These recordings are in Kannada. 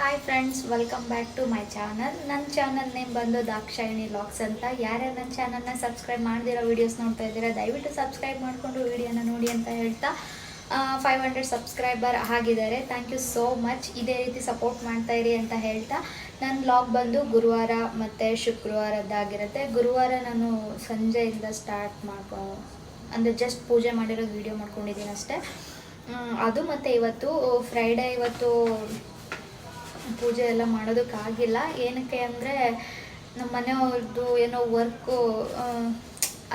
Hi friends welcome back to my channel ನನ್ನ ಚಾನಲ್ ನೇಮ್ ಬಂದು ದಾಕ್ಷಾಯಿಣಿ ಲಾಕ್ಸ್ ಅಂತ. ಯಾರ್ಯಾರು ನನ್ನ ಚಾನಲ್ನ ಸಬ್ಸ್ಕ್ರೈಬ್ ಮಾಡ್ದಿರೋ ವೀಡಿಯೋಸ್ ನೋಡ್ತಾ ಇದ್ದೀರಾ, ದಯವಿಟ್ಟು ಸಬ್ಸ್ಕ್ರೈಬ್ ಮಾಡಿಕೊಂಡು ವೀಡಿಯೋನ ನೋಡಿ ಅಂತ ಹೇಳ್ತಾ ಫೈವ್ ಹಂಡ್ರೆಡ್ ಸಬ್ಸ್ಕ್ರೈಬರ್ ಆಗಿದ್ದಾರೆ. ಥ್ಯಾಂಕ್ ಯು ಸೋ ಮಚ್ ಇದೇ ರೀತಿ ಸಪೋರ್ಟ್ ಮಾಡ್ತಾ ಇರಿ ಅಂತ ಹೇಳ್ತಾ ನನ್ನ ಲಾಗ್ ಬಂದು ಗುರುವಾರ ಮತ್ತು ಶುಕ್ರವಾರದ್ದಾಗಿರುತ್ತೆ. ಗುರುವಾರ ನಾನು ಸಂಜೆಯಿಂದ ಸ್ಟಾರ್ಟ್ ಮಾಡ್ಕೊ, ಅಂದರೆ ಜಸ್ಟ್ ಪೂಜೆ ಮಾಡಿರೋದು ವೀಡಿಯೋ ಮಾಡ್ಕೊಂಡಿದ್ದೀನಿ ಅಷ್ಟೇ. ಅದು ಮತ್ತು ಇವತ್ತು ಫ್ರೈಡೇ ಇವತ್ತು ಪೂಜೆ ಎಲ್ಲ ಮಾಡೋದಕ್ಕಾಗಿಲ್ಲ ಏನಕ್ಕೆ ಅಂದರೆ ನಮ್ಮ ಮನೆಯವ್ರದ್ದು ಏನೋ ವರ್ಕು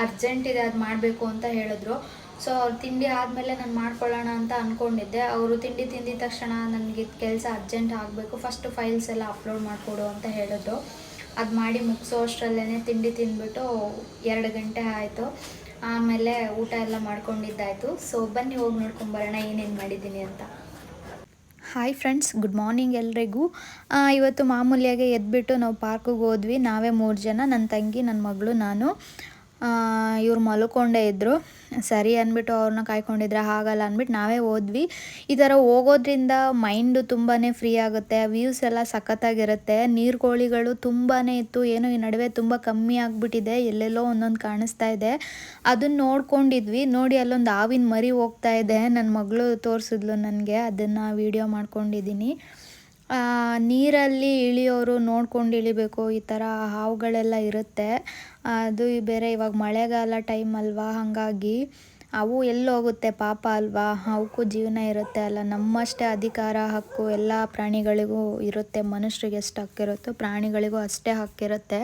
ಅರ್ಜೆಂಟ್ ಇದೆ, ಅದು ಮಾಡಬೇಕು ಅಂತ ಹೇಳಿದ್ರು. ಸೊ ಅವ್ರು ತಿಂಡಿ ಆದಮೇಲೆ ನಾನು ಮಾಡ್ಕೊಳ್ಳೋಣ ಅಂತ ಅಂದ್ಕೊಂಡಿದ್ದೆ ಅವರು ತಿಂಡಿ ತಿಂದಿದ ತಕ್ಷಣ ನನಗೆ ಕೆಲಸ ಅರ್ಜೆಂಟ್ ಆಗಬೇಕು. ಫಸ್ಟ್ ಫೈಲ್ಸ್ ಎಲ್ಲ ಅಪ್ಲೋಡ್ ಮಾಡಿಕೊಡು ಅಂತ ಹೇಳಿದ್ರು. ಅದು ಮಾಡಿ ಮುಗಿಸೋ ಅಷ್ಟರಲ್ಲೇ ತಿಂಡಿ ತಿಂದ್ಬಿಟ್ಟು ಎರಡು ಗಂಟೆ ಆಯಿತು. ಆಮೇಲೆ ಊಟ ಎಲ್ಲ ಮಾಡ್ಕೊಂಡಿದ್ದಾಯಿತು. ಸೊ ಬನ್ನಿ ಹೋಗಿ ನೋಡ್ಕೊಂಬರೋಣ ಏನೇನು ಮಾಡಿದ್ದೀನಿ ಅಂತ. ಹಾಯ್ ಫ್ರೆಂಡ್ಸ್, ಗುಡ್ ಮಾರ್ನಿಂಗ್ ಎಲ್ರಿಗೂ. ಇವತ್ತು ಮಾಮೂಲಿಯಾಗಿ ಎದ್ಬಿಟ್ಟು ನಾವು ಪಾರ್ಕಿಗೆ ಹೋದ್ವಿ. ನಾವೇ ಮೂರು ಜನ ನನ್ನ ತಂಗಿ ನನ್ನ ಮಗಳು, ನಾನು. ಇವ್ರು ಮಲ್ಕೊಂಡೇ ಇದ್ದರು ಸರಿ ಅಂದ್ಬಿಟ್ಟು ಅವ್ರನ್ನ ಕಾಯ್ಕೊಂಡಿದ್ರೆ ಆಗಲ್ಲ ಅಂದ್ಬಿಟ್ಟು ನಾವೇ ಹೋದ್ವಿ. ಈ ಥರ ಹೋಗೋದ್ರಿಂದ ಮೈಂಡು ತುಂಬಾ ಫ್ರೀ ಆಗುತ್ತೆ. ವ್ಯೂಸ್ ಎಲ್ಲ ಸಖತ್ತಾಗಿರುತ್ತೆ. ನೀರು ಕೋಳಿಗಳು ತುಂಬಾ ಇತ್ತು. ಏನೋ ಈ ನಡುವೆ ತುಂಬ ಕಮ್ಮಿ ಆಗಿಬಿಟ್ಟಿದೆ. ಎಲ್ಲೆಲ್ಲೋ ಒಂದೊಂದು ಕಾಣಿಸ್ತಾ ಇದೆ. ಅದನ್ನ ನೋಡ್ಕೊಂಡಿದ್ವಿ. ನೋಡಿ ಅಲ್ಲೊಂದು ಹಾವಿನ ಮರಿ ಹೋಗ್ತಾ ಇದೆ. ನನ್ನ ಮಗಳು ತೋರಿಸಿದ್ಲು ನನಗೆ. ಅದನ್ನು ವೀಡಿಯೋ ಮಾಡ್ಕೊಂಡಿದ್ದೀನಿ ನೀರಲ್ಲಿ ಇಳಿಯೋರು ನೋಡ್ಕೊಂಡು ಇಳಿಬೇಕು, ಈ ಥರ ಹಾವುಗಳೆಲ್ಲ ಇರುತ್ತೆ. ಅದು ಬೇರೆ ಇವಾಗ ಮಳೆಗಾಲ ಟೈಮ್ ಅಲ್ವಾ, ಹಾಗಾಗಿ ಅವು ಎಲ್ಲೋಗುತ್ತೆ, ಪಾಪ ಅಲ್ವಾ? ಅವಕ್ಕೂ ಜೀವನ ಇರುತ್ತೆ ಅಲ್ಲ. ನಮ್ಮಷ್ಟೇ ಅಧಿಕಾರ, ಹಕ್ಕು, ಎಲ್ಲ ಪ್ರಾಣಿಗಳಿಗೂ ಇರುತ್ತೆ. ಮನುಷ್ಯರಿಗೆ ಎಷ್ಟು ಹಕ್ಕಿರುತ್ತೋ ಪ್ರಾಣಿಗಳಿಗೂ ಅಷ್ಟೇ ಹಕ್ಕಿರುತ್ತೆ.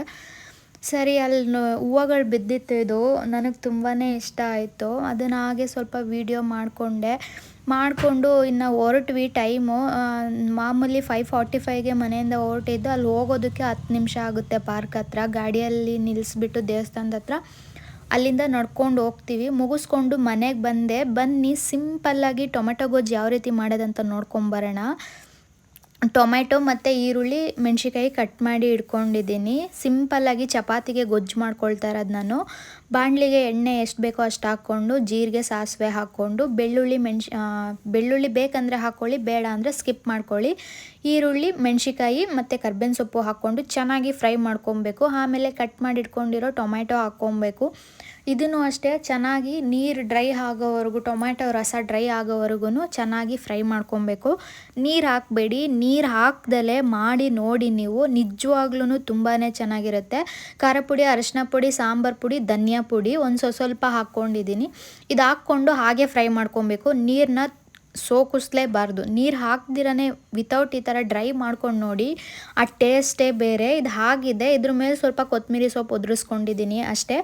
ಸರಿ, ಅಲ್ಲಿ ಹೂವುಗಳು ಬಿದ್ದಿತ್ತು ಇದು ನನಗೆ ತುಂಬಾ ಇಷ್ಟ ಆಯಿತು. ಅದನ್ನು ಹಾಗೆ ಸ್ವಲ್ಪ ವೀಡಿಯೋ ಮಾಡಿಕೊಂಡೆ. ಮಾಡಿಕೊಂಡು ಇನ್ನು ಹೊರಟ್ವಿ ಟೈಮು ಮಾಮೂಲಿ ಫೈವ್ ಫಾರ್ಟಿ ಫೈವ್ಗೆ ಮನೆಯಿಂದ ಹೊರಟಿದ್ದು, ಅಲ್ಲಿ ಹೋಗೋದಕ್ಕೆ ಹತ್ತು ನಿಮಿಷ ಆಗುತ್ತೆ ಪಾರ್ಕ್ ಹತ್ರ. ಗಾಡಿಯಲ್ಲಿ ನಿಲ್ಲಿಸ್ಬಿಟ್ಟು ದೇವಸ್ಥಾನದ ಹತ್ರ. ಅಲ್ಲಿಂದ ನಡ್ಕೊಂಡು ಹೋಗ್ತೀವಿ. ಮುಗಿಸ್ಕೊಂಡು ಮನೆಗೆ ಬಂದೆ. ಬನ್ನಿ ಸಿಂಪಲ್ಲಾಗಿ ಟೊಮೆಟೊ ಗೊಜ್ಜು ಯಾವ ರೀತಿ ಮಾಡೋದಂತ ನೋಡ್ಕೊಂಬರೋಣ ಟೊಮೆಟೊ ಮತ್ತು ಈರುಳ್ಳಿ ಮೆಣಸಿಕಾಯಿ ಕಟ್ ಮಾಡಿ ಇಟ್ಕೊಂಡಿದ್ದೀನಿ. ಸಿಂಪಲ್ಲಾಗಿ ಚಪಾತಿಗೆ ಗೊಜ್ಜು ಮಾಡ್ಕೊಳ್ತಾ ಇರೋದು ನಾನು. ಬಾಣಲಿಗೆ ಎಣ್ಣೆ ಎಷ್ಟು ಬೇಕೋ ಅಷ್ಟು ಹಾಕ್ಕೊಂಡು, ಜೀರಿಗೆ, ಸಾಸಿವೆ ಹಾಕ್ಕೊಂಡು, ಬೆಳ್ಳುಳ್ಳಿ ಮೆಣ್ಸ ಬೆಳ್ಳುಳ್ಳಿ ಬೇಕಂದರೆ ಹಾಕ್ಕೊಳ್ಳಿ ಬೇಡ ಅಂದರೆ ಸ್ಕಿಪ್ ಮಾಡ್ಕೊಳ್ಳಿ. ಈರುಳ್ಳಿ ಮೆಣಸಿಕಾಯಿ ಮತ್ತು ಕರ್ಬೇವಿನ ಸೊಪ್ಪು ಹಾಕ್ಕೊಂಡು ಚೆನ್ನಾಗಿ ಫ್ರೈ ಮಾಡ್ಕೊಬೇಕು. ಆಮೇಲೆ ಕಟ್ ಮಾಡಿ ಇಟ್ಕೊಂಡಿರೋ ಟೊಮೆಟೊ ಹಾಕ್ಕೊಬೇಕು. ಇದನ್ನು ಅಷ್ಟೇ ಚೆನ್ನಾಗಿ ನೀರು ಡ್ರೈ ಆಗೋವರೆಗೂ, ಟೊಮ್ಯಾಟೊ ರಸ ಡ್ರೈ ಆಗೋವರೆಗೂ ಚೆನ್ನಾಗಿ ಫ್ರೈ ಮಾಡ್ಕೊಬೇಕು. ನೀರು ಹಾಕಬೇಡಿ. ನೀರು ಹಾಕ್ದಲೇ ಮಾಡಿ ನೋಡಿ ನೀವು. ನಿಜವಾಗ್ಲೂ ತುಂಬಾ ಚೆನ್ನಾಗಿರುತ್ತೆ. ಖಾರ ಪುಡಿ, ಅರಶಿನ ಪುಡಿ, ಸಾಂಬಾರು ಪುಡಿ, ಧನಿಯಾ ಪುಡಿ, ಒಂದು ಸ್ವಲ್ಪ ಹಾಕ್ಕೊಂಡಿದ್ದೀನಿ. ಇದು ಹಾಕ್ಕೊಂಡು ಹಾಗೆ ಫ್ರೈ ಮಾಡ್ಕೊಬೇಕು. ನೀರನ್ನ ಸೋಕಿಸ್ಲೇಬಾರ್ದು. ನೀರು ಹಾಕ್ದಿರನೇ ವಿತೌಟ್ ಈ ಥರ ಡ್ರೈ ಮಾಡ್ಕೊಂಡು ನೋಡಿ, ಆ ಟೇಸ್ಟೇ ಬೇರೆ, ಇದು ಹಾಗಿದೆ, ಇದ್ರ ಮೇಲೆ ಸ್ವಲ್ಪ ಕೊತ್ತಂಬರಿ ಸೊಪ್ಪು ಉದುರಿಸ್ಕೊಂಡಿದ್ದೀನಿ ಅಷ್ಟೇ.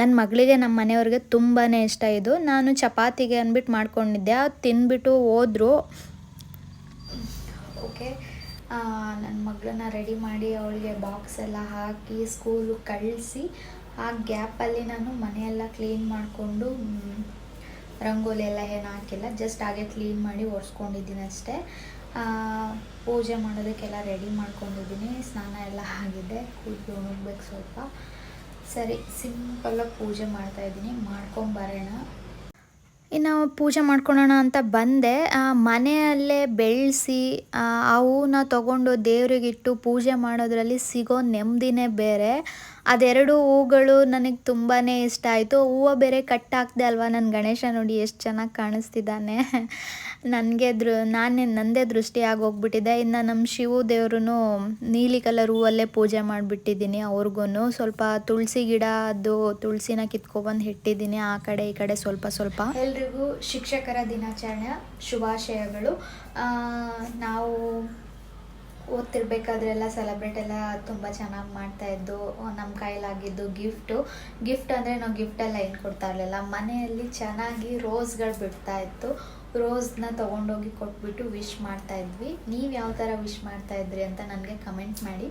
ನನ್ನ ಮಗಳಿಗೆ ನಮ್ಮ ಮನೆಯವ್ರಿಗೆ ತುಂಬಾ ಇಷ್ಟ ಇದು. ನಾನು ಚಪಾತಿಗೆ ಅಂದ್ಬಿಟ್ಟು ಮಾಡ್ಕೊಂಡಿದ್ದೆ, ಅದು ತಿಂದ್ಬಿಟ್ಟು ಹೋದ್ರು. ಓಕೆ ನನ್ನ ಮಗಳನ್ನ ರೆಡಿ ಮಾಡಿ ಅವಳಿಗೆ ಬಾಕ್ಸ್ ಎಲ್ಲ ಹಾಕಿ ಸ್ಕೂಲು ಕಳಿಸಿ, ಆ ಗ್ಯಾಪಲ್ಲಿ ನಾನು ಮನೆಯೆಲ್ಲ ಕ್ಲೀನ್ ಮಾಡಿಕೊಂಡು ರಂಗೋಲಿ ಎಲ್ಲ ಏನು ಹಾಕಿಲ್ಲ ಜಸ್ಟ್ ಹಾಗೆ ಕ್ಲೀನ್ ಮಾಡಿ ಒರೆಸ್ಕೊಂಡಿದ್ದೀನಿ ಅಷ್ಟೇ. ಪೂಜೆ ಮಾಡೋದಕ್ಕೆಲ್ಲ ರೆಡಿ ಮಾಡ್ಕೊಂಡಿದ್ದೀನಿ, ಸ್ನಾನ ಎಲ್ಲ ಆಗಿದೆ ಕೂದಲು ಒಣಗ್ಬೇಕು ಸ್ವಲ್ಪ. ಸರಿ ಸಿಂಪಲ್ಲಾಗಿ ಪೂಜೆ ಮಾಡ್ತಾಯಿದ್ದೀನಿ ಮಾಡ್ಕೊಂಬರೋಣ ಇನ್ನು ಪೂಜೆ ಮಾಡ್ಕೊಳ್ಳೋಣ ಅಂತ ಬಂದೆ. ಮನೆಯಲ್ಲೇ ಬೆಳೆಸಿ, ಆ ಹೂವನ್ನ ತೊಗೊಂಡು ದೇವರಿಗಿಟ್ಟು ಪೂಜೆ ಮಾಡೋದ್ರಲ್ಲಿ ಸಿಗೋ ನೆಮ್ಮದಿನೇ ಬೇರೆ. ಅದೆರಡು ಹೂಗಳು ನನಗೆ ತುಂಬಾ ಇಷ್ಟ ಆಯಿತು. ಹೂವು ಬೇರೆ ಕಟ್ ಹಾಕ್ದೆ ಅಲ್ವಾ ನನ್ನ ಗಣೇಶ ನೋಡಿ, ಎಷ್ಟು ಚೆನ್ನಾಗಿ ಕಾಣಿಸ್ತಿದ್ದಾನೆ. ನನಗೆ ದೃ, ನಾನೇ ನನ್ನದೇ ದೃಷ್ಟಿ ಆಗೋಗ್ಬಿಟ್ಟಿದೆ ಇನ್ನು ನಮ್ಮ ಶಿವು ದೇವ್ರೂ ನೀಲಿ ಕಲರ್ ಹೂವಲ್ಲೇ ಪೂಜೆ ಮಾಡಿಬಿಟ್ಟಿದ್ದೀನಿ ಅವ್ರಿಗೂ ಸ್ವಲ್ಪ ತುಳಸಿ ಗಿಡ ಅದು ತುಳಸಿನ ಕಿತ್ಕೊಬಂದು ಇಟ್ಟಿದ್ದೀನಿ ಆ ಕಡೆ ಈ ಕಡೆ ಸ್ವಲ್ಪ ಸ್ವಲ್ಪ. ಎಲ್ರಿಗೂ ಶಿಕ್ಷಕರ ದಿನಾಚರಣೆ ಶುಭಾಶಯಗಳು. ನಾವು ಓದ್ತಿರ್ಬೇಕಾದ್ರೆಲ್ಲ ಸೆಲೆಬ್ರೇಟ್ ಎಲ್ಲ ತುಂಬ ಚೆನ್ನಾಗಿ ಮಾಡ್ತಾ ಇದ್ದು ನಮ್ಮ ಕೈಲಾಗಿದ್ದು ಗಿಫ್ಟು ಗಿಫ್ಟ್ ಅಂದರೆ ನಾವು ಗಿಫ್ಟೆಲ್ಲ ಏನು ಕೊಡ್ತಾ ಇರಲಿಲ್ಲ. ಮನೆಯಲ್ಲಿ ಚೆನ್ನಾಗಿ ರೋಸ್ಗಳು ಬಿಡ್ತಾ ಇತ್ತು. ರೋಸ್ನ ತೊಗೊಂಡೋಗಿ ಕೊಟ್ಬಿಟ್ಟು ವಿಶ್ ಮಾಡ್ತಾ ಇದ್ವಿ. ನೀವು ಯಾವ ಥರ ವಿಶ್ ಮಾಡ್ತಾ ಇದ್ರಿ ಅಂತ ನನಗೆ ಕಮೆಂಟ್ ಮಾಡಿ.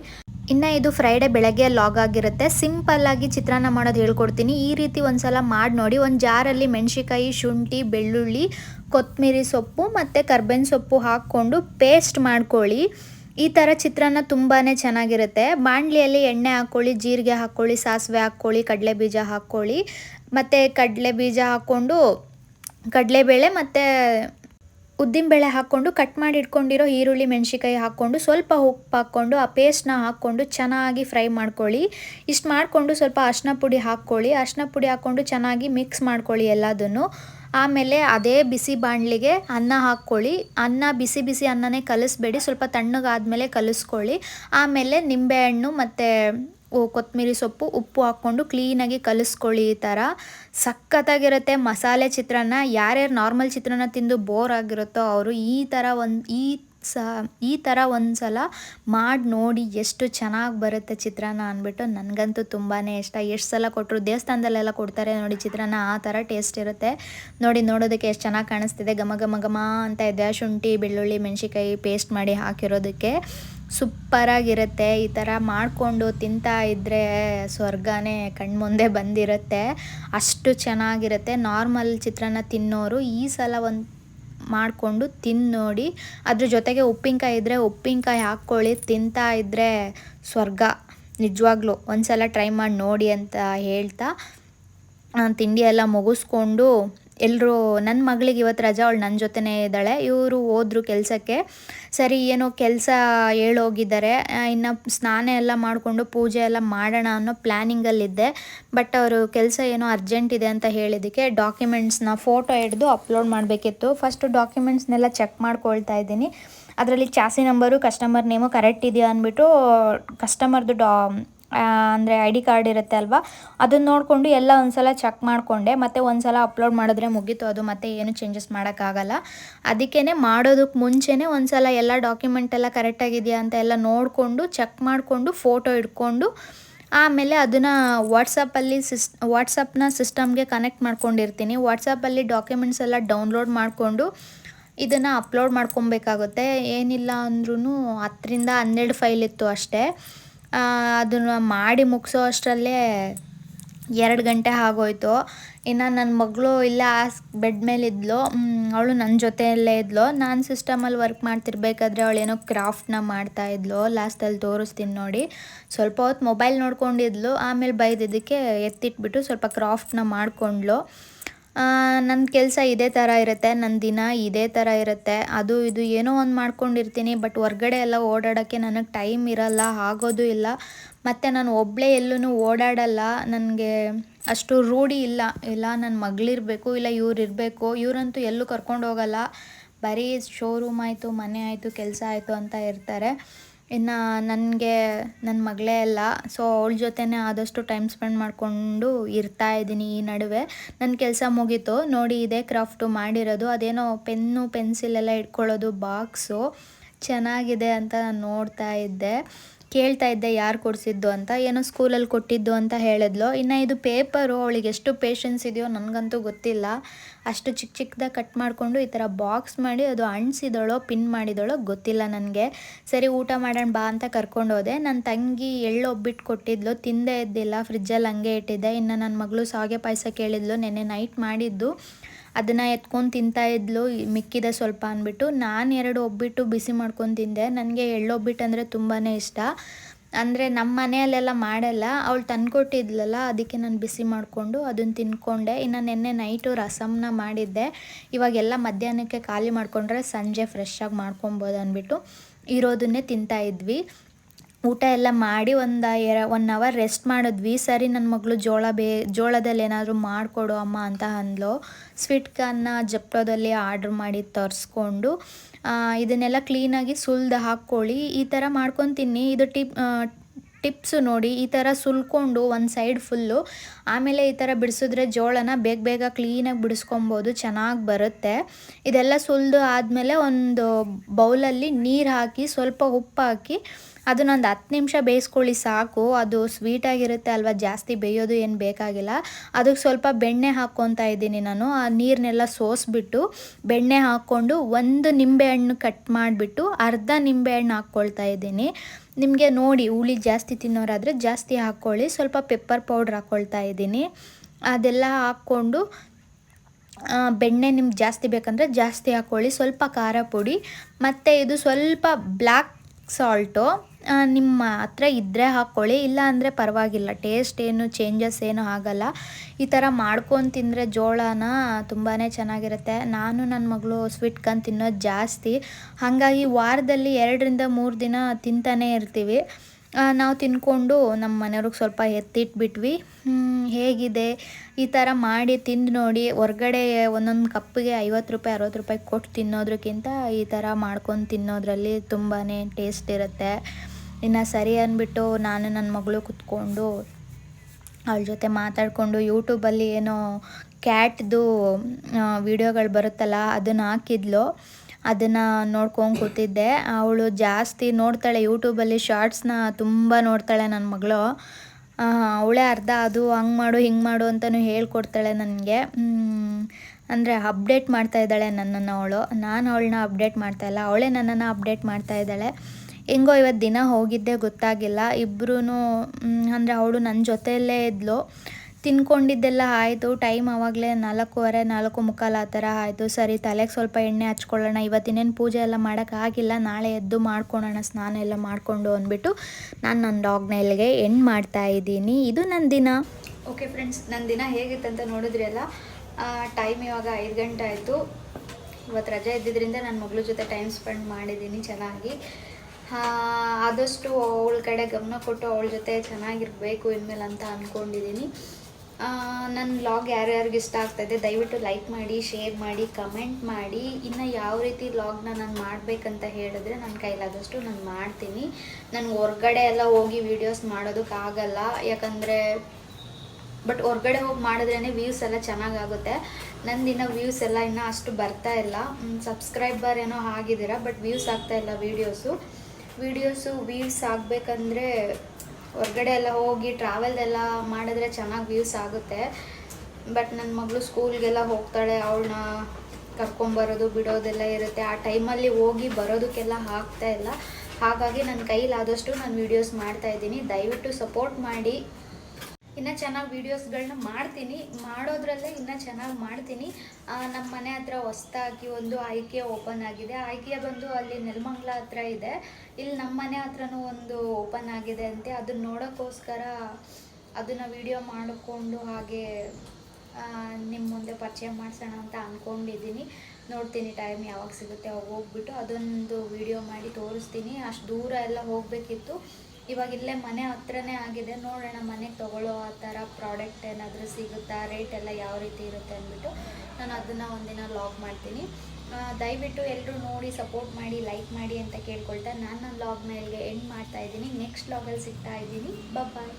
ಇನ್ನು ಇದು ಫ್ರೈಡೆ ಬೆಳಗ್ಗೆ ಲಾಗ್ ಆಗಿರುತ್ತೆ. ಸಿಂಪಲ್ ಆಗಿ ಚಿತ್ರಾನ್ನ ಮಾಡೋದು ಹೇಳ್ಕೊಡ್ತೀನಿ. ಈ ರೀತಿ ಒಂದ್ಸಲ ಮಾಡಿ ನೋಡಿ. ಒಂದು ಜಾರಲ್ಲಿ ಮೆಣಸಿಕಾಯಿ ಶುಂಠಿ, ಬೆಳ್ಳುಳ್ಳಿ ಕೊತ್ತಂಬರಿ ಸೊಪ್ಪು ಮತ್ತು ಕರ್ಬೇವಿನ ಸೊಪ್ಪು ಹಾಕ್ಕೊಂಡು ಪೇಸ್ಟ್ ಮಾಡ್ಕೊಳ್ಳಿ. ಈ ಥರ ಚಿತ್ರಾನ್ನ ತುಂಬಾ ಚೆನ್ನಾಗಿರುತ್ತೆ. ಬಾಣಲಿಯಲ್ಲಿ ಎಣ್ಣೆ ಹಾಕ್ಕೊಳ್ಳಿ ಜೀರಿಗೆ ಹಾಕ್ಕೊಳ್ಳಿ ಸಾಸಿವೆ ಹಾಕ್ಕೊಳ್ಳಿ ಕಡಲೆ ಬೀಜ ಹಾಕ್ಕೊಳ್ಳಿ ಮತ್ತು ಕಡಲೆ ಬೀಜ ಹಾಕ್ಕೊಂಡು ಕಡಲೆಬೇಳೆ ಮತ್ತು ಉದ್ದಿನಬೇಳೆ ಹಾಕ್ಕೊಂಡು ಕಟ್ ಮಾಡಿ ಇಟ್ಕೊಂಡಿರೋ ಈರುಳ್ಳಿ ಮೆಣಸಿಕಾಯಿ ಹಾಕ್ಕೊಂಡು ಸ್ವಲ್ಪ ಉಪ್ಪು ಹಾಕ್ಕೊಂಡು ಆ ಪೇಸ್ಟ್ನ ಹಾಕ್ಕೊಂಡು ಚೆನ್ನಾಗಿ ಫ್ರೈ ಮಾಡ್ಕೊಳ್ಳಿ. ಇಷ್ಟು ಮಾಡಿಕೊಂಡು ಸ್ವಲ್ಪ ಅರ್ಶಿನ ಪುಡಿ ಹಾಕ್ಕೊಳ್ಳಿ ಅರ್ಶಿನ ಪುಡಿ ಹಾಕ್ಕೊಂಡು ಚೆನ್ನಾಗಿ ಮಿಕ್ಸ್ ಮಾಡ್ಕೊಳ್ಳಿ ಎಲ್ಲದನ್ನು. ಆಮೇಲೆ ಅದೇ ಬಿಸಿ ಬಾಣಲಿಗೆ ಅನ್ನ ಹಾಕ್ಕೊಳ್ಳಿ. ಅನ್ನ ಬಿಸಿ ಬಿಸಿ ಅನ್ನನೇ ಕಲಿಸ್ಬೇಡಿ. ಸ್ವಲ್ಪ ತಣ್ಣಗಾದ್ಮೇಲೆ ಕಲಿಸ್ಕೊಳ್ಳಿ. ಆಮೇಲೆ ನಿಂಬೆಹಣ್ಣು ಮತ್ತು ಕೊತ್ತಂಬರಿ ಸೊಪ್ಪು, ಉಪ್ಪು ಹಾಕ್ಕೊಂಡು ಕ್ಲೀನಾಗಿ ಕಲಿಸ್ಕೊಳ್ಳಿ ಈ ಥರ. ಸಖತ್ತಾಗಿರುತ್ತೆ ಮಸಾಲೆ ಚಿತ್ರಾನ್ನ. ಯಾರ್ಯಾರು ನಾರ್ಮಲ್ ಚಿತ್ರಾನ್ನ ತಿಂದು ಬೋರ್ ಆಗಿರುತ್ತೋ ಅವರು ಈ ಥರ ಒಂದು ಈ ಸ, ಈ ಥರ ಒಂದು ಸಲ ಮಾಡಿ ನೋಡಿ ಎಷ್ಟು ಚೆನ್ನಾಗಿ ಬರುತ್ತೆ ಚಿತ್ರಾನ್ನ ಅಂದ್ಬಿಟ್ಟು ನನಗಂತೂ ತುಂಬಾ ಇಷ್ಟ. ಎಷ್ಟು ಸಲ ಕೊಟ್ಟರು ದೇವಸ್ಥಾನದಲ್ಲೆಲ್ಲ ಕೊಡ್ತಾರೆ ನೋಡಿ ಚಿತ್ರಾನ್ನ, ಆ ಥರ ಟೇಸ್ಟ್ ಇರುತ್ತೆ. ನೋಡಿ, ನೋಡೋದಕ್ಕೆ ಎಷ್ಟು ಚೆನ್ನಾಗಿ ಕಾಣಿಸ್ತಿದೆ. ಘಮ ಘಮ ಘಮ ಅಂತ ಇದೆ. ಶುಂಠಿ, ಬೆಳ್ಳುಳ್ಳಿ ಮೆಣಸಿಕಾಯಿ ಪೇಸ್ಟ್ ಮಾಡಿ ಹಾಕಿರೋದಕ್ಕೆ ಸೂಪರಾಗಿರುತ್ತೆ. ಈ ಥರ ಮಾಡಿಕೊಂಡು ತಿಂತಾ ಇದ್ದರೆ ಸ್ವರ್ಗನೇ ಕಣ್ಮುಂದೆ ಬಂದಿರುತ್ತೆ. ಅಷ್ಟು ಚೆನ್ನಾಗಿರುತ್ತೆ. ನಾರ್ಮಲ್ ಚಿತ್ರಾನ್ನ ತಿನ್ನೋರು ಈ ಸಲ ಒಂದು ಮಾಡಿಕೊಂಡು ತಿಂದು ನೋಡಿ ಅದ್ರ ಜೊತೆಗೆ ಉಪ್ಪಿನಕಾಯಿ ಇದ್ದರೆ ಉಪ್ಪಿನಕಾಯಿ ಹಾಕ್ಕೊಳ್ಳಿ, ತಿಂತಾ ಇದ್ದರೆ ಸ್ವರ್ಗ. ನಿಜವಾಗ್ಲೂ ಒಂದು ಸಲ ಟ್ರೈ ಮಾಡಿ ನೋಡಿ ಅಂತ ಹೇಳ್ತಾ ತಿಂಡಿ ಎಲ್ಲ ಮುಗಿಸ್ಕೊಂಡು ಎಲ್ಲರೂ ನನ್ನ ಮಗಳಿಗೆ ಇವತ್ತು ರಜಾ, ಅವಳು ನನ್ನ ಜೊತೆನೇ ಇದ್ದಾಳೆ. ಇವರು ಹೋದ್ರು ಕೆಲಸಕ್ಕೆ. ಸರಿ, ಏನೋ ಕೆಲಸ ಹೇಳೋಗಿದ್ದಾರೆ. ಇನ್ನು ಸ್ನಾನ ಎಲ್ಲ ಮಾಡಿಕೊಂಡು ಪೂಜೆ ಎಲ್ಲ ಮಾಡೋಣ ಅನ್ನೋ ಪ್ಲ್ಯಾನಿಂಗಲ್ಲಿದ್ದೆ ಬಟ್ ಅವರು ಕೆಲಸ ಏನೋ ಅರ್ಜೆಂಟ್ ಇದೆ ಅಂತ ಹೇಳಿದ್ದಕ್ಕೆ ಡಾಕ್ಯುಮೆಂಟ್ಸ್ನ ಫೋಟೋ ಹಿಡಿದು ಅಪ್ಲೋಡ್ ಮಾಡಬೇಕಿತ್ತು. ಫಸ್ಟು ಡಾಕ್ಯುಮೆಂಟ್ಸ್ನೆಲ್ಲ ಚೆಕ್ ಮಾಡ್ಕೊಳ್ತಾ ಇದ್ದೀನಿ. ಅದರಲ್ಲಿ chassis number, customer name correct ಇದೆಯಾ ಅಂದ್ಬಿಟ್ಟು, ಕಸ್ಟಮರ್ದು ಡಾ ಅಂದರೆ ಐ ಡಿ ಕಾರ್ಡ್ ಇರುತ್ತೆ ಅಲ್ವಾ? ಅದನ್ನು ನೋಡಿಕೊಂಡು ಎಲ್ಲ ಒಂದು ಸಲ ಚೆಕ್ ಮಾಡಿಕೊಂಡೆ. ಮತ್ತು ಒಂದು ಸಲ ಅಪ್ಲೋಡ್ ಮಾಡಿದ್ರೆ ಮುಗೀತು ಅದು. ಮತ್ತೆ ಏನು ಚೇಂಜಸ್ ಮಾಡೋಕ್ಕಾಗಲ್ಲ. ಅದಕ್ಕೇ ಮಾಡೋದಕ್ಕೆ ಮುಂಚೆನೇ ಒಂದು ಸಲ ಎಲ್ಲ ಡಾಕ್ಯುಮೆಂಟ್ ಎಲ್ಲ ಕರೆಕ್ಟಾಗಿದೆಯಾ ಅಂತ ಎಲ್ಲ ನೋಡಿಕೊಂಡು ಚೆಕ್ ಮಾಡಿಕೊಂಡು ಫೋಟೋ ಇಟ್ಕೊಂಡು ಆಮೇಲೆ ಅದನ್ನು ವಾಟ್ಸಪ್ಪಲ್ಲಿ ಸಿಸ್ ವಾಟ್ಸಪ್ನ ಸಿಸ್ಟಮ್ಗೆ ಕನೆಕ್ಟ್ ಮಾಡ್ಕೊಂಡಿರ್ತೀನಿ. ವಾಟ್ಸಪ್ಪಲ್ಲಿ ಡಾಕ್ಯುಮೆಂಟ್ಸ್ ಎಲ್ಲ ಡೌನ್ಲೋಡ್ ಮಾಡಿಕೊಂಡು ಇದನ್ನು ಅಪ್ಲೋಡ್ ಮಾಡ್ಕೊಬೇಕಾಗುತ್ತೆ. ಏನಿಲ್ಲ ಅಂದ್ರೂ ಹತ್ತರಿಂದ ಹನ್ನೆರಡು ಫೈಲ್ ಇತ್ತು ಅಷ್ಟೇ. ಅದನ್ನು ಮಾಡಿ ಮುಗಿಸೋ ಅಷ್ಟರಲ್ಲೇ ಎರಡು ಗಂಟೆ ಆಗೋಯ್ತು. ಇನ್ನು ನನ್ನ ಮಗಳು ಇಲ್ಲ ಬೆಡ್ ಮೇಲೆ ಇದ್ಲು. ಅವಳು ನನ್ನ ಜೊತೆಯಲ್ಲೇ ಇದ್ಲು. ನಾನು ಸಿಸ್ಟಮಲ್ಲಿ ವರ್ಕ್ ಮಾಡ್ತಿರ್ಬೇಕಾದ್ರೆ ಅವಳೇನೋ ಕ್ರಾಫ್ಟ್ನ ಮಾಡ್ತಾ ಇದ್ಲು. ಲಾಸ್ಟಲ್ಲಿ ತೋರಿಸ್ತೀನಿ ನೋಡಿ. ಸ್ವಲ್ಪ ಹೊತ್ತು ಮೊಬೈಲ್ ನೋಡ್ಕೊಂಡಿದ್ಲು. ಆಮೇಲೆ ಬೈದಿದ್ದಕ್ಕೆ ಎತ್ತಿಟ್ಬಿಟ್ಟು ಸ್ವಲ್ಪ ಕ್ರಾಫ್ಟ್ನ ಮಾಡಿಕೊಂಡ್ಲು ನನ್ನ ಕೆಲಸ ಇದೇ ಥರ ಇರುತ್ತೆ ನನ್ನ ದಿನ ಇದೇ ಥರ ಇರುತ್ತೆ. ಅದು ಇದು ಏನೋ ಒಂದು ಮಾಡ್ಕೊಂಡಿರ್ತೀನಿ, ಬಟ್ ಹೊರ್ಗಡೆ ಎಲ್ಲ ಓಡಾಡೋಕ್ಕೆ ನನಗೆ ಟೈಮ್ ಇರಲ್ಲ, ಆಗೋದು ಇಲ್ಲ. ಮತ್ತು ನಾನು ಒಬ್ಬಳೇ ಎಲ್ಲೂ ಓಡಾಡಲ್ಲ, ನನಗೆ ಅಷ್ಟು ರೂಢಿ ಇಲ್ಲ. ಇಲ್ಲ ನನ್ನ ಮಗಳಿರಬೇಕು, ಇಲ್ಲ ಇವ್ರು ಇರಬೇಕು ಇವರಂತೂ ಎಲ್ಲೂ ಕರ್ಕೊಂಡು ಹೋಗಲ್ಲ. ಬರೀ ಶೋರೂಮ್ ಆಯಿತು, ಮನೆ ಆಯಿತು, ಕೆಲಸ ಆಯಿತು ಅಂತ ಇರ್ತಾರೆ. ಇನ್ನು ನನಗೆ ನನ್ನ ಮಗಳೇ ಅಲ್ಲ ಸೊ ಅವಳ ಜೊತೆನೇ ಆದಷ್ಟು ಟೈಮ್ ಸ್ಪೆಂಡ್ ಮಾಡಿಕೊಂಡು ಇರ್ತಾ ಇದ್ದೀನಿ ಈ ನಡುವೆ. ನನ್ನ ಕೆಲಸ ಮುಗೀತು. ನೋಡಿ ಇದೇ ಕ್ರಾಫ್ಟು ಮಾಡಿರೋದು. ಅದೇನೋ ಪೆನ್ನು ಪೆನ್ಸಿಲ್ ಎಲ್ಲ ಇಟ್ಕೊಳ್ಳೋದು ಬಾಕ್ಸು ಚೆನ್ನಾಗಿದೆ ಅಂತ ನಾನು ನೋಡ್ತಾ ಇದ್ದೆ. ಕೇಳ್ತಾ ಇದ್ದೆ ಯಾರು ಕೊಡಿಸಿದ್ದು ಅಂತ. ಏನೋ ಸ್ಕೂಲಲ್ಲಿ ಕೊಟ್ಟಿದ್ದು ಅಂತ ಹೇಳಿದ್ಲು. ಇನ್ನು ಇದು ಪೇಪರು, ಅವಳಿಗೆ ಎಷ್ಟು ಪೇಷನ್ಸ್ ಇದೆಯೋ ನನಗಂತೂ ಗೊತ್ತಿಲ್ಲ. ಅಷ್ಟು ಚಿಕ್ಕ ಚಿಕ್ಕದಾಗಿ ಕಟ್ ಮಾಡಿಕೊಂಡು ಈ ಥರ ಬಾಕ್ಸ್ ಮಾಡಿ ಅದು ಅಣಿಸಿದಳೋ ಪಿನ್ ಮಾಡಿದಳೋ ಗೊತ್ತಿಲ್ಲ ನನಗೆ. ಸರಿ, ಊಟ ಮಾಡೋಣ ಬಾ ಅಂತ ಕರ್ಕೊಂಡು ಹೋದೆ. ನನ್ನ ತಂಗಿ ಎಳ್ಳು ಒಬ್ಬಿಟ್ಟು ಕೊಟ್ಟಿದ್ಲು. ತಿಂದೇ ಇದ್ದಿಲ್ಲ ಫ್ರಿಜ್ಜಲ್ಲಿ ಹಂಗೆ ಇಟ್ಟಿದ್ದೆ. ಇನ್ನು ನನ್ನ ಮಗಳು ಸಾಗೆ ಪಾಯಸ ಕೇಳಿದ್ಲು. ನೆನ್ನೆ ನೈಟ್ ಮಾಡಿದ್ದು. ಅದನ್ನು ಎತ್ಕೊಂಡು ತಿಂತಾ ಇದ್ಲು ಮಿಕ್ಕಿದೆ ಸ್ವಲ್ಪ ಅಂದ್ಬಿಟ್ಟು. ನಾನು ಎರಡು ಒಬ್ಬಿಟ್ಟು ಬಿಸಿ ಮಾಡ್ಕೊಂಡು ತಿಂದೆ. ನನಗೆ ಎಳ್ಳೊಬ್ಬಿಟ್ಟು ಅಂದರೆ ತುಂಬಾ ಇಷ್ಟ. ಅಂದರೆ ನಮ್ಮ ಮನೆಯಲ್ಲೆಲ್ಲ ಮಾಡಲ್ಲ. ಅವಳು ತಂದುಕೊಟ್ಟಿದ್ಲಲ್ಲ, ಅದಕ್ಕೆ ನಾನು ಬಿಸಿ ಮಾಡಿಕೊಂಡು ಅದನ್ನು ತಿನ್ಕೊಂಡೆ. ಇನ್ನು ನಿನ್ನೆ ನೈಟು ರಸಮ್ನ ಮಾಡಿದ್ದೆ. ಇವಾಗೆಲ್ಲ ಮಧ್ಯಾಹ್ನಕ್ಕೆ ಖಾಲಿ ಮಾಡಿಕೊಂಡ್ರೆ ಸಂಜೆ ಫ್ರೆಶ್ಶಾಗಿ ಮಾಡ್ಕೊಬೋದು ಅಂದ್ಬಿಟ್ಟು ಇರೋದನ್ನೇ ತಿಂತಾ ಇದ್ವಿ. ಊಟ ಎಲ್ಲ ಮಾಡಿ ಒಂದು ಎರ ಒನ್ ಅವರ್ ರೆಸ್ಟ್ ಮಾಡಿದ್ವಿ. ಸರಿ ನನ್ನ ಮಗಳು ಜೋಳ ಬೇ, ಜೋಳದಲ್ಲಿ ಏನಾದರೂ ಮಾಡಿಕೊಡು ಅಮ್ಮ ಅಂತ ಅಂದ್ಲು. ಸ್ವೀಟ್ ಕಾರ್ನ ಜಪ್ಟೋದಲ್ಲಿ ಆರ್ಡ್ರ್ ಮಾಡಿ ತರಿಸ್ಕೊಂಡು ಇದನ್ನೆಲ್ಲ ಕ್ಲೀನಾಗಿ ಸುಲ್ದು ಹಾಕ್ಕೊಳ್ಳಿ. ಈ ಥರ ಮಾಡ್ಕೊತೀನಿ ಇದು ಟಿಪ್ ಟಿಪ್ಸು ನೋಡಿ, ಈ ಥರ ಸುಲ್ಕೊಂಡು ಒಂದು ಸೈಡ್ ಫುಲ್ಲು, ಆಮೇಲೆ ಈ ಥರ ಬಿಡಿಸಿದ್ರೆ ಜೋಳನ ಬೇಗ ಬೇಗ ಕ್ಲೀನಾಗಿ ಬಿಡಿಸ್ಕೊಬೋದು, ಚೆನ್ನಾಗಿ ಬರುತ್ತೆ. ಇದೆಲ್ಲ ಸುಲಿದು ಆದಮೇಲೆ ಒಂದು ಬೌಲಲ್ಲಿ ನೀರು ಹಾಕಿ, ಸ್ವಲ್ಪ ಉಪ್ಪು ಹಾಕಿ, ಅದನ್ನೊಂದು ಹತ್ತು ನಿಮಿಷ ಬೇಯಿಸ್ಕೊಳ್ಳಿ ಸಾಕು. ಅದು ಸ್ವೀಟಾಗಿರುತ್ತೆ ಅಲ್ವಾ, ಜಾಸ್ತಿ ಬೇಯೋದು ಏನು ಬೇಕಾಗಿಲ್ಲ. ಅದಕ್ಕೆ ಸ್ವಲ್ಪ ಬೆಣ್ಣೆ ಹಾಕ್ಕೊತಾ ಇದ್ದೀನಿ ನಾನು. ಆ ನೀರನ್ನೆಲ್ಲ ಸೋಸ್ಬಿಟ್ಟು ಬೆಣ್ಣೆ ಹಾಕ್ಕೊಂಡು ಒಂದು ನಿಂಬೆಹಣ್ಣು ಕಟ್ ಮಾಡಿಬಿಟ್ಟು ಅರ್ಧ ನಿಂಬೆಹಣ್ಣು ಹಾಕ್ಕೊಳ್ತಾ ಇದ್ದೀನಿ. ನಿಮಗೆ ನೋಡಿ ಹುಳಿ ಜಾಸ್ತಿ ತಿನ್ನೋರಾದರೆ ಜಾಸ್ತಿ ಹಾಕ್ಕೊಳ್ಳಿ ಸ್ವಲ್ಪ ಪೆಪ್ಪರ್ ಪೌಡ್ರ್ ಹಾಕ್ಕೊಳ್ತಾ ಇದ್ದೀನಿ. ಅದೆಲ್ಲ ಹಾಕ್ಕೊಂಡು ಬೆಣ್ಣೆ ನಿಮ್ಗೆ ಜಾಸ್ತಿ ಬೇಕಂದರೆ ಜಾಸ್ತಿ ಹಾಕ್ಕೊಳ್ಳಿ ಸ್ವಲ್ಪ ಖಾರ ಪುಡಿ. ಮತ್ತು ಇದು ಸ್ವಲ್ಪ ಬ್ಲ್ಯಾಕ್ ಸಾಲ್ಟು ನಿಮ್ಮ ಹತ್ರ ಇದ್ದರೆ ಹಾಕ್ಕೊಳ್ಳಿ ಇಲ್ಲ ಅಂದರೆ ಪರವಾಗಿಲ್ಲ. ಟೇಸ್ಟ್ ಏನು ಚೇಂಜಸ್ ಏನು ಆಗಲ್ಲ. ಈ ಥರ ಮಾಡ್ಕೊಂಡು ತಿಂದರೆ ಜೋಳನ ತುಂಬಾ ಚೆನ್ನಾಗಿರುತ್ತೆ. ನಾನು ನನ್ನ ಮಗಳು ಸ್ವೀಟ್ ಕನ್ ತಿನ್ನೋದು ಜಾಸ್ತಿ. ಹಾಗಾಗಿ ವಾರದಲ್ಲಿ ಎರಡರಿಂದ ಮೂರು ದಿನ ತಿಂತಾನೇ ಇರ್ತೀವಿ. ನಾವು ತಿನ್ಕೊಂಡು ನಮ್ಮ ಮನೆಯವ್ರಿಗೆ ಸ್ವಲ್ಪ ಎತ್ತಿಟ್ಬಿಟ್ವಿ. ಹೇಗಿದೆ? ಈ ಥರ ಮಾಡಿ ತಿಂದು ನೋಡಿ, ಹೊರಗಡೆ ಒಂದೊಂದು ಕಪ್ಪಿಗೆ ಐವತ್ತು ರೂಪಾಯಿ, ಅರವತ್ತು ರೂಪಾಯಿ ಕೊಟ್ಟು ತಿನ್ನೋದಕ್ಕಿಂತ ಈ ಥರ ಮಾಡ್ಕೊಂಡು ತಿನ್ನೋದ್ರಲ್ಲಿ ತುಂಬಾ ಟೇಸ್ಟ್ ಇರುತ್ತೆ. ಇನ್ನು ಸರಿ ಅಂದ್ಬಿಟ್ಟು ನಾನು ನನ್ನ ಮಗಳು ಕುತ್ಕೊಂಡು ಅವಳ ಜೊತೆ ಮಾತಾಡಿಕೊಂಡು ಯೂಟ್ಯೂಬಲ್ಲಿ ಏನೋ ಕ್ಯಾಟ್ದು ವಿಡಿಯೋಗಳು ಬರುತ್ತಲ್ಲ ಅದನ್ನು ಹಾಕಿದ್ಲು. ಅದನ್ನು ನೋಡ್ಕೊಂಡು ಕೂತಿದ್ದೆ. ಅವಳು ಜಾಸ್ತಿ ನೋಡ್ತಾಳೆ ಯೂಟ್ಯೂಬಲ್ಲಿ ಶಾರ್ಟ್ಸ್ನ ತುಂಬ ನೋಡ್ತಾಳೆ ನನ್ನ ಮಗಳು. ಅವಳೇ ಅರ್ಧ ಅದು, ಹಂಗೆ ಮಾಡು, ಹಿಂಗೆ ಮಾಡು ಅಂತಲೂ ಹೇಳ್ಕೊಡ್ತಾಳೆ ನನಗೆ. ಅಂದರೆ ಅಪ್ಡೇಟ್ ಮಾಡ್ತಾ ಇದ್ದಾಳೆ ನನ್ನನ್ನು ಅವಳು. ನಾನು ಅವಳನ್ನ ಅಪ್ಡೇಟ್ ಮಾಡ್ತಾಯಿಲ್ಲ ಅವಳೇ ನನ್ನನ್ನು ಅಪ್ಡೇಟ್ ಮಾಡ್ತಾ ಇದ್ದಾಳೆ. ಹೆಂಗೋ ಇವತ್ತು ದಿನ ಹೋಗಿದ್ದೆ ಗೊತ್ತಾಗಿಲ್ಲ. ಇಬ್ಬರೂ ಅಂದರೆ ಅವಳು ನನ್ನ ಜೊತೆಯಲ್ಲೇ ಇದ್ಲು. ತಿನ್ಕೊಂಡಿದ್ದೆಲ್ಲ ಆಯಿತು. ಟೈಮ್ ಆವಾಗಲೇ ನಾಲ್ಕೂವರೆ, ನಾಲ್ಕು ಮುಕ್ಕಾಲು ಆ ಥರ ಆಯಿತು. ಸರಿ, ತಲೆಗೆ ಸ್ವಲ್ಪ ಎಣ್ಣೆ ಹಚ್ಕೊಳ್ಳೋಣ. ಇವತ್ತಿನೇನು ಪೂಜೆ ಎಲ್ಲ ಮಾಡೋಕ್ಕಾಗಿಲ್ಲ ನಾಳೆ ಎದ್ದು ಮಾಡ್ಕೊಳ್ಳೋಣ ಸ್ನಾನ ಎಲ್ಲ ಮಾಡಿಕೊಂಡು ಅಂದ್ಬಿಟ್ಟು ನಾನು ನನ್ನ ಡಾಗ್ನ ಎಂಡ್ ಮಾಡ್ತಾ ಇದ್ದೀನಿ. ಇದು ನನ್ನ ದಿನ. ಓಕೆ ಫ್ರೆಂಡ್ಸ್ ನನ್ನ ದಿನ ಹೇಗಿತ್ತಂತ ನೋಡಿದ್ರಿ ಅಲ್ಲ? ಟೈಮ್ ಇವಾಗ ಐದು ಗಂಟೆ ಆಯಿತು. ಇವತ್ತು ರಜೆ ಇದ್ದಿದ್ದರಿಂದ ನನ್ನ ಮಗಳ ಜೊತೆ ಟೈಮ್ ಸ್ಪೆಂಡ್ ಮಾಡಿದ್ದೀನಿ ಚೆನ್ನಾಗಿ. ಆದಷ್ಟು ಅವಳ ಕಡೆ ಗಮನ ಕೊಟ್ಟು ಅವಳ ಜೊತೆ ಚೆನ್ನಾಗಿರಬೇಕು ಇನ್ಮೇಲೆ ಅಂತ ಅಂದ್ಕೊಂಡಿದ್ದೀನಿ ನನ್ನ ಲಾಗ್ ಯಾರ್ಯಾರಿಗೆ ಇಷ್ಟ ಆಗ್ತಾಯಿದೆ ದಯವಿಟ್ಟು ಲೈಕ್ ಮಾಡಿ ಶೇರ್ ಮಾಡಿ ಕಮೆಂಟ್ ಮಾಡಿ. ಇನ್ನು ಯಾವ ರೀತಿ ಲಾಗ್ನ ನಾನು ಮಾಡಬೇಕಂತ ಹೇಳಿದ್ರೆ ನನ್ನ ಕೈಲಾದಷ್ಟು ನಾನು ಮಾಡ್ತೀನಿ. ನಾನು ಹೊರ್ಗಡೆ ಎಲ್ಲ ಹೋಗಿ ವೀಡಿಯೋಸ್ ಮಾಡೋದಕ್ಕಾಗಲ್ಲ ಯಾಕಂದರೆ ಬಟ್ ಹೊರ್ಗಡೆ ಹೋಗಿ ಮಾಡಿದ್ರೇ ವ್ಯೂಸ್ ಎಲ್ಲ ಚೆನ್ನಾಗಾಗುತ್ತೆ. ನಂದಿನ ವ್ಯೂಸ್ ಎಲ್ಲ ಇನ್ನೂ ಅಷ್ಟು ಬರ್ತಾ ಇಲ್ಲ. ಸಬ್ಸ್ಕ್ರೈಬರ್ ಏನೋ ಆಗಿದ್ದೀರಾ ಬಟ್ ವ್ಯೂಸ್ ಆಗ್ತಾ ಇಲ್ಲ ವೀಡಿಯೋಸು ವೀಡಿಯೋಸು ವ್ಯೂಸ್ ಆಗಬೇಕಂದ್ರೆ ಹೊರಗಡೆ ಎಲ್ಲ ಹೋಗಿ ಟ್ರಾವೆಲ್ ಎಲ್ಲ ಮಾಡಿದ್ರೆ ಚೆನ್ನಾಗಿ ವ್ಯೂಸ್ ಆಗುತ್ತೆ. ಬಟ್ ನನ್ನ ಮಗಳು ಸ್ಕೂಲ್ಗೆಲ್ಲ ಹೋಗ್ತಾಳೆ, ಅವಳನ್ನ ಕರ್ಕೊಂಬರೋದು ಬಿಡೋದೆಲ್ಲ ಇರುತ್ತೆ. ಆ ಟೈಮಲ್ಲಿ ಹೋಗಿ ಬರೋದಕ್ಕೆಲ್ಲ ಆಗ್ತಾ ಇಲ್ಲ. ಹಾಗಾಗಿ ನನ್ನ ಕೈಲಾದಷ್ಟು ನಾನು ವೀಡಿಯೋಸ್ ಮಾಡ್ತಾಯಿದ್ದೀನಿ ದಯವಿಟ್ಟು ಸಪೋರ್ಟ್ ಮಾಡಿ. ಇನ್ನು ಚೆನ್ನಾಗಿ ವೀಡಿಯೋಸ್ಗಳನ್ನ ಮಾಡ್ತೀನಿ. ಮಾಡೋದ್ರಲ್ಲೇ ಇನ್ನೂ ಚೆನ್ನಾಗಿ ಮಾಡ್ತೀನಿ. ನಮ್ಮ ಮನೆ ಹತ್ರ ಹೊಸ್ದಾಗಿ ಒಂದು ಆಯ್ಕೆ ಓಪನ್ ಆಗಿದೆ. ಆಯ್ಕೆ ಬಂದು ಅಲ್ಲಿ ನೆಲಮಂಗ್ಲ ಹತ್ರ ಇದೆ. ಇಲ್ಲಿ ನಮ್ಮ ಮನೆ ಹತ್ರನೂ ಒಂದು ಓಪನ್ ಆಗಿದೆ ಅಂತೆ. ಅದನ್ನ ನೋಡೋಕ್ಕೋಸ್ಕರ ಅದನ್ನು ವಿಡಿಯೋ ಮಾಡಿಕೊಂಡು ಹಾಗೆ ನಿಮ್ಮ ಮುಂದೆ ಪರಿಚಯ ಮಾಡಿಸೋಣ ಅಂತ ಅಂದ್ಕೊಂಡಿದ್ದೀನಿ ನೋಡ್ತೀನಿ ಟೈಮ್ ಯಾವಾಗ ಸಿಗುತ್ತೆ. ಅವಾಗ ಹೋಗ್ಬಿಟ್ಟು ಅದೊಂದು ವಿಡಿಯೋ ಮಾಡಿ ತೋರಿಸ್ತೀನಿ. ಅಷ್ಟು ದೂರ ಎಲ್ಲ ಹೋಗಬೇಕಿತ್ತು. ಇವಾಗ ಇಲ್ಲೇ ಮನೆ ಹತ್ರನೇ ಆಗಿದೆ, ನೋಡೋಣ ಮನೆಗೆ ತೊಗೊಳ್ಳೋ ಆ ಥರ ಪ್ರಾಡಕ್ಟ್ ಏನಾದರೂ ಸಿಗುತ್ತಾ ರೇಟ್ ಎಲ್ಲ ಯಾವ ರೀತಿ ಇರುತ್ತೆ ಅಂದ್ಬಿಟ್ಟು ನಾನು ಅದನ್ನು ಒಂದಿನ ಲಾಗ್ ಮಾಡ್ತೀನಿ. ದಯವಿಟ್ಟು ಎಲ್ಲರೂ ನೋಡಿ ಸಪೋರ್ಟ್ ಮಾಡಿ ಲೈಕ್ ಮಾಡಿ ಅಂತ ಕೇಳ್ಕೊಳ್ತಾ ನಾನು ನನ್ನ ಲಾಗ್ನ ಇಲ್ಲಿಗೆ ಎಂಡ್ ಮಾಡ್ತಾ ಇದ್ದೀನಿ. ನೆಕ್ಸ್ಟ್ ಲಾಗಲ್ಲಿ ಸಿಗ್ತಾ ಇದ್ದೀನಿ. ಬಾಯ್